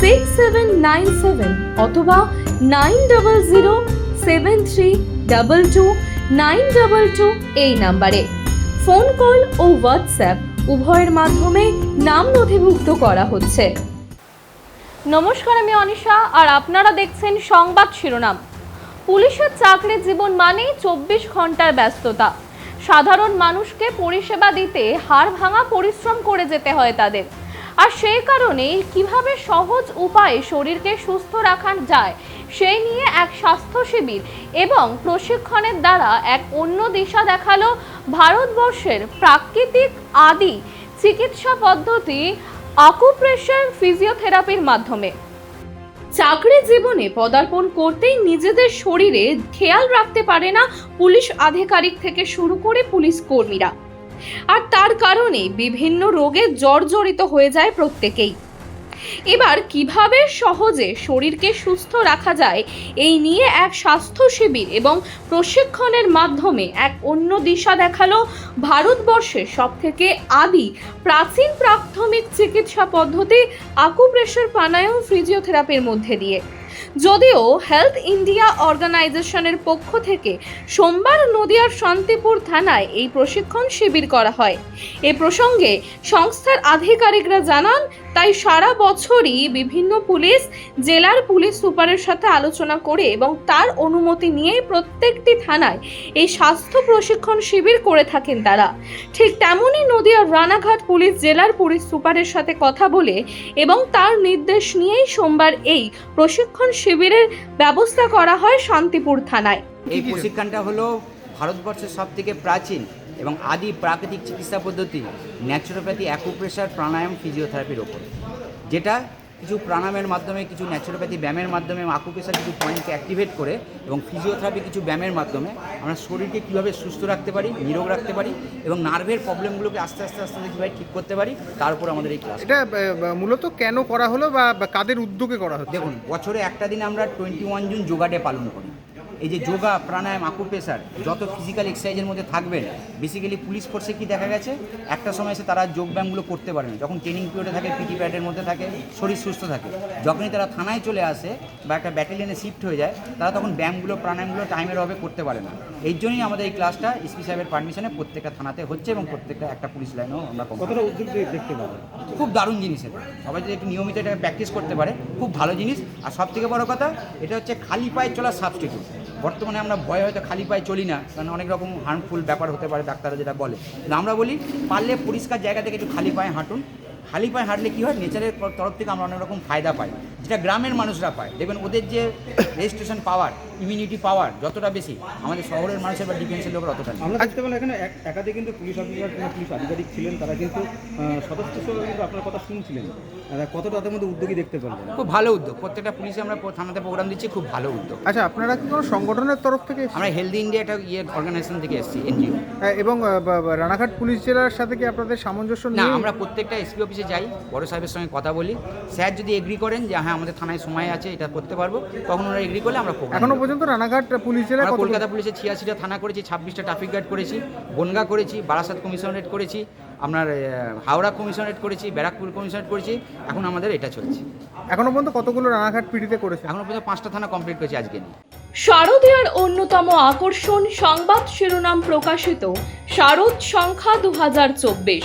six seven nine seven অথবা nine double zero seven three double two nine double two এই নাম্বারে। Phone, call ও WhatsApp উভয়ের মাধ্যমে নাম নথিভুক্ত করা হচ্ছে। নমস্কার, আমি অনিশা, আর আপনারা দেখছেন সংবাদ শিরোনাম। পুলিশের চাকরি জীবন মানেই চব্বিশ ঘণ্টার ব্যস্ততা। সাধারণ মানুষকে পরিষেবা দিতে হাড় ভাঙা পরিশ্রম করে যেতে হয় তাদের। আর সেই কারণেই কীভাবে সহজ উপায়ে শরীরকে সুস্থ রাখা যায় সেই নিয়ে এক স্বাস্থ্য শিবির এবং প্রশিক্ষণের দ্বারা এক অন্য দিশা দেখাল ভারতবর্ষের প্রাকৃতিক আদি চিকিৎসা পদ্ধতি আকুপ্রেশার ফিজিওথেরাপির মাধ্যমে। চাকরি জীবনে পদার্পণ করতেই নিজেদের শরীরে খেয়াল রাখতে পারে না পুলিশ আধিকারিক থেকে শুরু করে পুলিশ কর্মীরা। আর তার কারণে বিভিন্ন রোগে জর্জরিত হয়ে যায় প্রত্যেকেই। এবার কীভাবে সহজে শরীরকে সুস্থ রাখা যায়, এই নিয়ে এক স্বাস্থ্য শিবির এবং প্রশিক্ষণের মাধ্যমে এক অন্য দিশা দেখাল ভারতবর্ষের সবথেকে আদি প্রাচীন প্রাথমিক চিকিৎসা পদ্ধতি আকুপ্রেশার প্রাণায়াম ফিজিওথেরাপির মধ্যে দিয়ে। যদিও হেলথ ইন্ডিয়া অর্গানাইজেশনের পক্ষ থেকে সোমবার নদিয়ার শান্তিপুর থানায় এই প্রশিক্ষণ শিবির করা হয়। এ প্রসঙ্গে সংস্থার আধিকারিকরা জানান, তাই সারা বছরই বিভিন্ন পুলিশ, জেলার পুলিশ সুপারের সাথে আলোচনা করে এবং তার অনুমতি নিয়েই প্রত্যেকটি থানায় এই স্বাস্থ্য প্রশিক্ষণ শিবির করে থাকেন তারা। ঠিক তেমনই নদিয়ার রানাঘাট পুলিশ, জেলার পুলিশ সুপারের সাথে কথা বলে এবং তার নির্দেশ নিয়েই সোমবার এই প্রশিক্ষণ শিবিরের ব্যবস্থা করা হয় শান্তিপুর থানায়। এই প্রশিক্ষণটা হলো ভারতবর্ষের সব থেকে প্রাচীন এবং আদি প্রাকৃতিক চিকিৎসা পদ্ধতি ন্যাচুরোপ্যাথি অ্যাকুপ্রেশার প্রাণায়াম ফিজিওথেরাপির ওপর, যেটা কিছু প্রাণায়ামের মাধ্যমে কিছু ন্যাচুরোপ্যাথি ব্যায়ামের মাধ্যমে আকুপেশার কিছু পয়েন্টকে অ্যাক্টিভেট করে এবং ফিজিওথেরাপি কিছু ব্যায়ামের মাধ্যমে আমরা শরীরকে কীভাবে সুস্থ রাখতে পারি নিরোগ রাখতে পারি এবং নার্ভের প্রবলেমগুলোকে আস্তে আস্তে আস্তে আস্তে কীভাবে ঠিক করতে পারি তার উপর আমাদের এই ক্লাস এটা মূলত কেন করা হলো বা কাদের উদ্যোগে করা হলো দেখুন বছরে একটা দিন আমরা twenty one June yoga day পালন করি। এই যে যোগা প্রাণায়াম আকুপ্রেশার যত ফিজিক্যাল এক্সারসাইজের মধ্যে থাকবেন বেসিক্যালি পুলিশ ফোর্সে কি দেখা গেছে? একটা সময় এসে তারা যোগব্যায়ামগুলো করতে পারে না। যখন ট্রেনিং পিরিয়ডে থাকে পিটি প্যাডের মধ্যে থাকে শরীর সুস্থ থাকে। যখনই তারা থানায় চলে আসে বা একটা ব্যাটালিয়নে শিফট হয়ে যায় তারা তখন ব্যায়ামগুলো প্রাণায়ামগুলো টাইমের অভাবে করতে পারে না। এই জন্যই আমাদের এই ক্লাসটা এসপি সাহেবের পারমিশনে প্রত্যেকটা থানাতে হচ্ছে এবং প্রত্যেকটা একটা পুলিশ লাইনেও আমরা কতটা উদ্যোগ দেখতে পাবেন? খুব দারুণ জিনিস এটা। সবাই যদি একটু নিয়মিত এটা প্র্যাকটিস করতে পারে খুব ভালো জিনিস। আর সব থেকে বড় কথা এটা হচ্ছে খালি পায়ে চলার সাবস্টিটিউট বর্তমানে আমরা ভয় হয়তো খালি পায়ে চলি না, কারণ অনেক রকম হার্মফুল ব্যাপার হতে পারে ডাক্তাররা যেটা বলে। আমরা বলি, পারলে পরিষ্কার জায়গা থেকে একটু খালি পায়ে হাঁটুন। খালি পায়ে হাঁটলে কী হয় নেচারের তরফ থেকে আমরা অনেক রকম ফায়দা পাই, যেটা গ্রামের মানুষরা পায়। দেখবেন ওদের যে রেজিস্ট্রেশন পাওয়ার ইমিউনিটি পাওয়ার যতটা বেশি আমাদের শহরের মানুষের বা ডিফেন্সের লোকের অতটা আমরা দেখতে পেলাম এখানে এক- একাধিক কিন্তু পুলিশ অফিসার পুলিশ আধিকারিক ছিলেন তারা কিন্তু সদস্য কিন্তু আপনার কথা শুনছিলেন। কতটা তাদের মধ্যে উদ্যোগী দেখতে পারলেন? খুব ভালো উদ্যোগ। প্রত্যেকটা পুলিশে আমরা থানাতে প্রোগ্রাম দিচ্ছি খুব ভালো উদ্যোগ। আচ্ছা আপনারা কি কোনো সংগঠনের তরফ থেকে? আমরা হেলদি ইন্ডিয়া একটা ইয়ে অর্গানাইজেশন থেকে এসেছি এনজিও আহ, এবং রানাঘাট পুলিশ জেলার সাথে কি আপনাদের সামঞ্জস্য না নিয়ে আমরা প্রত্যেকটা এসপি অফিসে যাই বড় সাহেবের সঙ্গে কথা বলি। স্যার যদি এগ্রি করেন যে হ্যাঁ আমাদের থানায় সময় আছে এটা করতে পারব তখন ওরা এগ্রি করলে আমরা এখনও। পর্যন্ত রানাঘাট পুলিশ জেলায় কলকাতা পুলিশের ছিয়াশিটা থানা করেছি ছাব্বিশটা ট্রাফিক গার্ড করেছি বনগা করেছি বারাসাত কমিশনারেট করেছি আপনার হাওড়া কমিশনারেট করেছি ব্যারাকপুর কমিশনারেট করেছি এখন আমাদের এটা চলছে। এখনও পর্যন্ত কতগুলো রানাঘাট পিড়িতে করেছে? এখনও পর্যন্ত পাঁচটা থানা কমপ্লিট করেছি আজকে নিয়ে। শারদীয়ার অন্যতম আকর্ষণ সংবাদ শিরোনাম প্রকাশিত শারদ সংখ্যা দু হাজার চব্বিশ।